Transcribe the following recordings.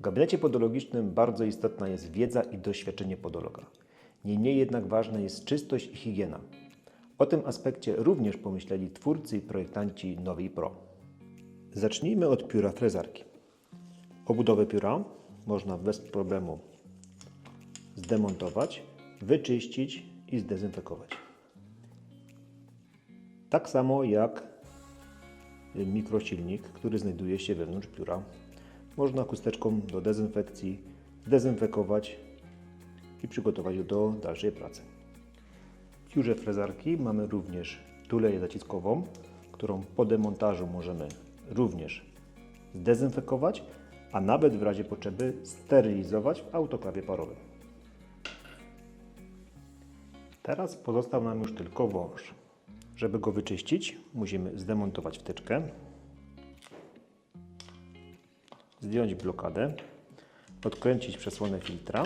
W gabinecie podologicznym bardzo istotna jest wiedza i doświadczenie podologa. Niemniej jednak ważna jest czystość i higiena. O tym aspekcie również pomyśleli twórcy i projektanci Nowej Pro. Zacznijmy od pióra frezarki. Obudowę pióra można bez problemu zdemontować, wyczyścić i zdezynfekować. Tak samo jak mikrosilnik, który znajduje się wewnątrz pióra. Można chusteczką do dezynfekcji zdezynfekować i przygotować do dalszej pracy. W piórze frezarki mamy również tuleję zaciskową, którą po demontażu możemy również zdezynfekować, a nawet w razie potrzeby sterylizować w autoklawie parowym. Teraz pozostał nam już tylko wąż. Żeby go wyczyścić, musimy zdemontować wtyczkę, zdjąć blokadę, odkręcić przesłonę filtra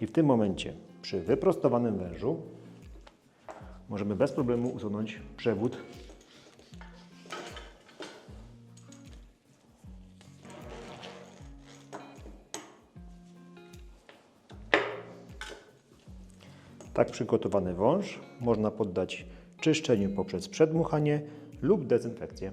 i w tym momencie przy wyprostowanym wężu możemy bez problemu usunąć przewód Tak przygotowany wąż można poddać czyszczeniu poprzez przedmuchanie lub dezynfekcję.